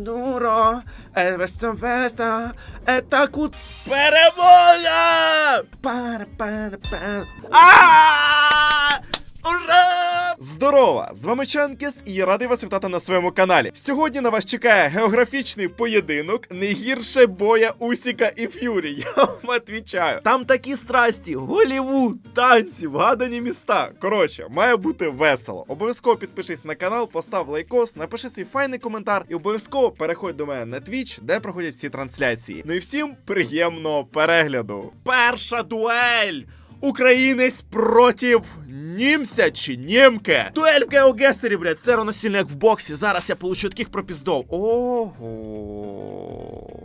кудуро, е весто веста, е таку перемога! Пара пара пара. А! Ура! Здорово! З вами Чанкіс і я радий вас вітати на своєму каналі. Сьогодні на вас чекає географічний поєдинок не гірше боя Усіка і Ф'юрі. Я вам відвічаю. Там такі страсті, Голівуд, танці, вгадані міста. Коротше, має бути весело. Обов'язково підпишись на канал, постав лайкос, напиши свій файний коментар і обов'язково переходь до мене на Twitch, де проходять всі трансляції. Ну і всім приємного перегляду. Перша дуель! Українець проти німця чи німки. Дуель в геогесері, блядь, це равно сильно як в боксі. Зараз я получу таких пропіздов. Ого.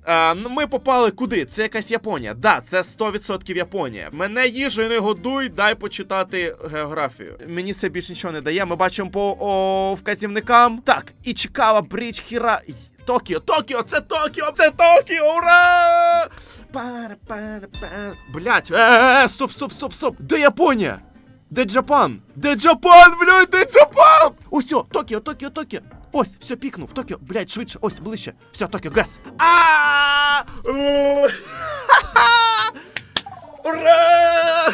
А, ну ми попали куди? Це якась Японія. Да, це 100% Японія. Мене їжею не годуй, дай почитати географію. Мені це більше нічого не дає. Ми бачимо по о, вказівникам. Так, і Ічикава, Брідж, Хіра. Токіо, Токіо, це Токіо, це Токіо, ура! Пара, пара, пара. Блять, е, е, е, стоп, стоп, стоп, стоп. Де Японія? Де Джапан? Де Джапан, блядь, де Джапан? Ось, о, Токіо, Токіо, Токіо. Ось, все, пікнув, Токіо, блядь, швидше, ось, ближче. Все, Токіо, газ. А! Ура!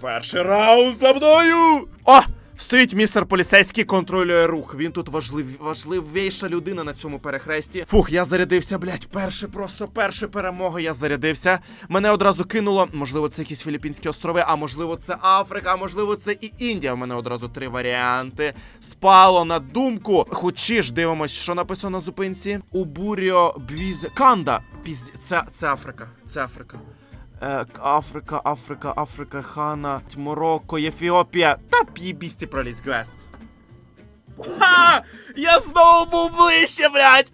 Перший раунд за мною! О! Стоїть містер поліцейський, контролює рух. Він тут важлив... важливіша людина на цьому перехресті. Фух, я зарядився, блядь, перше, просто перше перемога. Я зарядився. Мене одразу кинуло. Можливо, це якісь Філіппінські острови, а можливо, це Африка, а можливо, це і Індія. У мене одразу три варіанти. Спало на думку. Хочі ж дивимось, що написано на зупинці. Убуріо бвіз. Канда. Піз... Це, це Африка. Це Африка. Е, Африка, Африка, Африка, Хана, Марокко, Ефіопія. Та п'єбісті проліз газ. Ха! Я знову був ближче, блядь!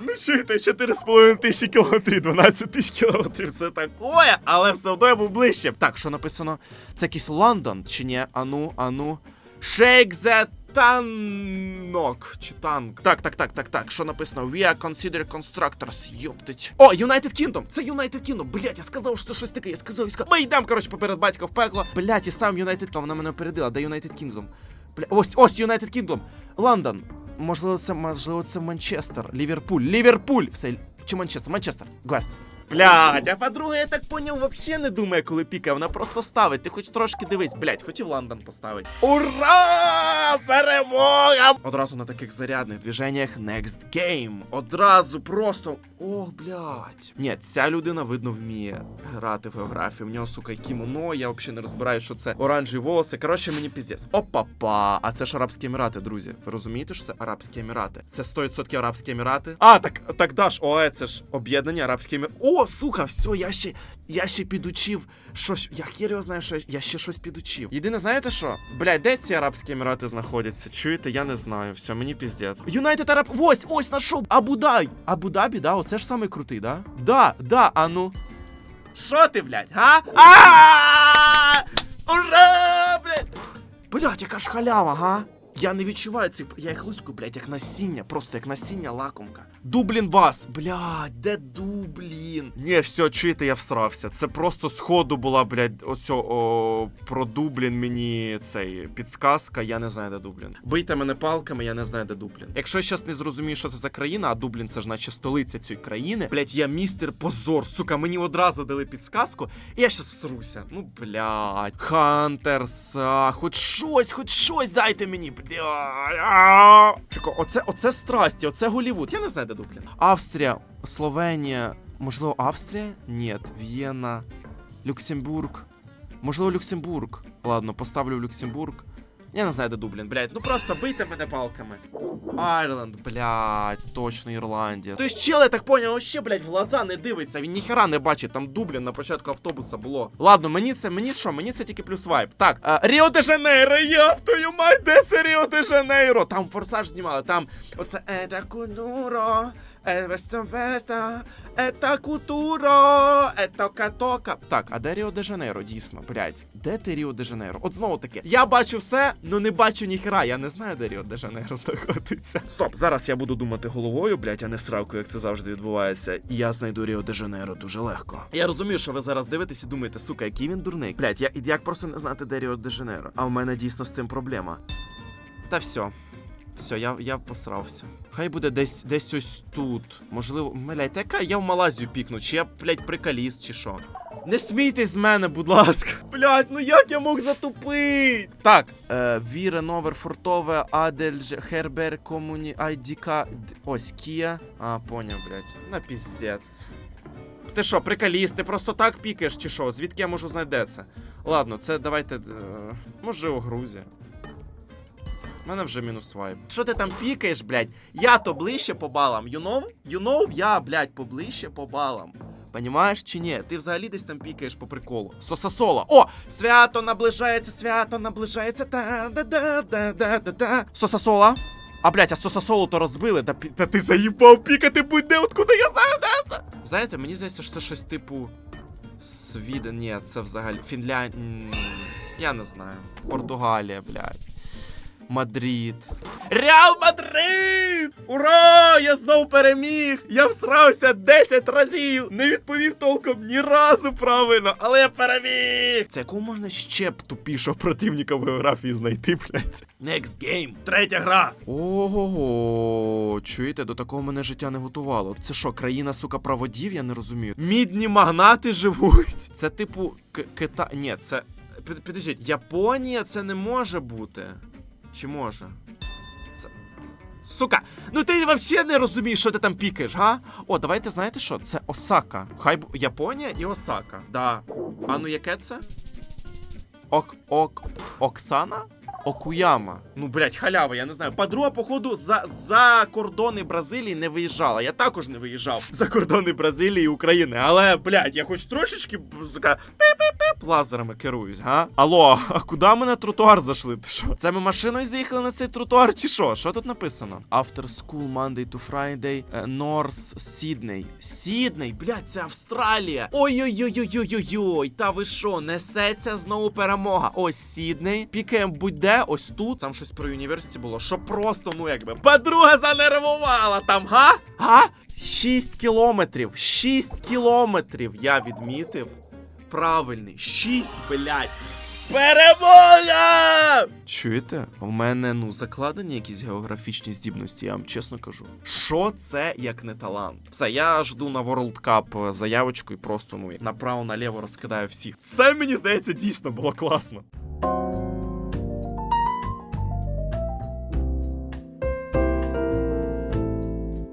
Ну чуєте, 4,5 тисячі кілометрів, 12 тисяч кілометрів це такое, але все одно я був ближче. Так, що написано? Це якийсь Лондон, чи ні? Ану, ану. Shake the танок чи танк. Так, так, так, так, так. Що написано? We are considered constructors. Йоптить. О, United Kingdom! Це United Kingdom. Блять, я сказав, що це щось таке. Я сказав, я сказав. Ми йдемо, коротше, поперед батька в пекло. Блять, і ставимо United Kingdom. Вона мене опередила. Де United Kingdom? Бля, ось, ось United Kingdom. Лондон. Можливо, це можливо, це Манчестер. Ліверпуль. Ліверпуль. Все. Чи Манчестер? Манчестер. Гас. Блядь, а подруга, я так поняв, вообще не думає, коли пікає, вона просто ставить. Ти хоч трошки дивись, блядь, хотів Лондон поставити. Ура! Перемога! Одразу на таких зарядних движеннях Next Game. Одразу просто. Ох, блядь. Ні, ця людина, видно, вміє грати в географію. В нього, сука, кімоно, я взагалі не розбираю, що це оранжеві волоси. Коротше, мені піздець. Опа-па. А це ж Арабські Емірати, друзі. Ви розумієте, що це Арабські Емірати? Це 100% Арабські Емірати. А, так, так даш. О, це ж об'єднання Арабські Емірати. О, сука, все, я ще, я ще підучив. Щось, я його знаю, що я, ще щось підучив. Єдине, знаєте що? Блядь, де ці Арабські Емірати знаходяться? Чуєте, я не знаю. Все, мені піздець. Юнайтед Араб. Ось, ось знайшов. Абудай. Абу-Дабі, да? Оце ж самий крутий, да? Да, да, а ну. Що ти, блядь, га? А! Ура, блядь! Блядь, яка ж халява, га? Я не відчуваю ці. Я їх луську, блядь, як насіння, просто як насіння лакомка. Дублін вас! Блядь, де Дублін? Ні, все, чуєте, я всрався. Це просто сходу була, блядь, оцьо о, про Дублін мені цей підсказка, я не знаю, де Дублін. Бийте мене палками, я не знаю, де Дублін. Якщо я щас не зрозумію, що це за країна, а Дублін це ж наче столиця цієї країни. Блядь, я містер позор, сука, мені одразу дали підсказку, і я щас всруся. Ну, блядь. Хантерс, хоч щось, хоч щось дайте мені, блядь. Чеко, оце, оце страсті, оце Голівуд. Я не знаю, де Дублін. Австрія, Словенія, можливо, Австрія? Ні, В'єна, Люксембург. Можливо, Люксембург. Ладно, поставлю Люксембург. Я не знаю, де Дублін, блядь. Ну просто бийте мене палками. Айрленд, блядь, точно Ірландія. Тобто чел, я так поняв, ще, блядь, в глаза не дивиться, він ніхера не бачить, там Дублін на початку автобуса було. Ладно, мені це, мені що, мені це тільки плюс вайп. Так, Ріо де Жанейро, я твою мать, де це Ріо де Жанейро? Там форсаж знімали, там оце Еда Кудуро, Веста Веста, Ета Кутуро, Ета Катока. Так, а де Ріо де Жанейро, дійсно, блядь, де ти Ріо де Жанейро? От знову таки, я бачу все, ну не бачу ніхера, я не знаю, де Ріо де Жанейро знаходиться. Стоп, зараз я буду думати головою, блядь, а не сравкою, як це завжди відбувається. І я знайду Ріо де Жанейро дуже легко. Я розумію, що ви зараз дивитесь і думаєте, сука, який він дурник. Блядь, я як просто не знати, де Ріо де Жанейро. А в мене дійсно з цим проблема. Та все. Все, я, я посрався. Хай буде десь десь ось тут. Можливо, блядь, яка я в Малазію пікну, чи я, блядь, прикаліст, чи що? Не смійтесь з мене, будь ласка. Блядь, ну як я мог затупити? Так, е, Віре, Новер, Фортове, Адельж, Хербер, Комуні, Айдіка. Ось Кія. А, поняв, блядь. На піздець. Ти що, прикаліст, ти просто так пікаєш, чи що? Звідки я можу це? Ладно, це давайте. е, може у Грузія. У мене вже мінус вайб. Що ти там пікаєш, блядь? Я то ближче по балам. You know? You know? Я, блядь, поближче по балам. Понімаєш чи ні? Ти взагалі десь там пікаєш по приколу. Сосасола. О! Свято наближається, свято наближається. Та да да да да да да Сосасола. А блядь, а сосасолу то розбили, та, пі- та ти заїбав пікати будь-де, откуда я знаю, де це? Знаєте, мені здається, що це щось типу. Свіден, ні, це взагалі. Фінляндія. Я не знаю. Португалія, блядь. Мадрид. Реал Мадрид! Ура! Я знов переміг! Я всрався 10 разів! Не відповів толком ні разу правильно, але я переміг! Це якого можна ще б тупішого противника в географії знайти, блядь? Next game! Третя гра! Ого, чуєте, до такого мене життя не готувало. Це що, країна, сука, праводів? Я не розумію. Мідні магнати живуть. Це типу Кита. Ні, це. Під- Підождіть, Японія це не може бути. Чи може? Це. Сука, ну ти взагалі не розумієш, що ти там пікаєш, га? О, давайте знаєте що? Це Осака. Хай Японія і Осака. Да. А ну яке це? Ок, ок, Оксана? Окуяма. Ну, блядь, халява, я не знаю. Подруга, походу, за, за кордони Бразилії не виїжджала. Я також не виїжджав за кордони Бразилії і України. Але, блядь, я хоч трошечки сука, лазерами керуюсь, га? Алло, а куди ми на тротуар зайшли? Ти що? Це ми машиною заїхали на цей тротуар, чи що? Що тут написано? After school, Monday to Friday, е, North Sydney. Сідней, блядь, це Австралія. Ой-ой-ой-ой-ой-ой. Та ви що, несеться знову перемога. Ось Сідней. Пікаємо будь-де, ось тут. Там щось про університеті було. Що просто, ну якби. Подруга занервувала там, га? Га? 6 кілометрів. 6 кілометрів я відмітив. Правильний. Шість, блядь. Перемога! Чуєте? У мене ну закладені якісь географічні здібності, я вам чесно кажу. Що це як не талант? Все, я жду на World Cup заявочку і просто ну направо наліво розкидаю всіх. Це мені здається дійсно було класно.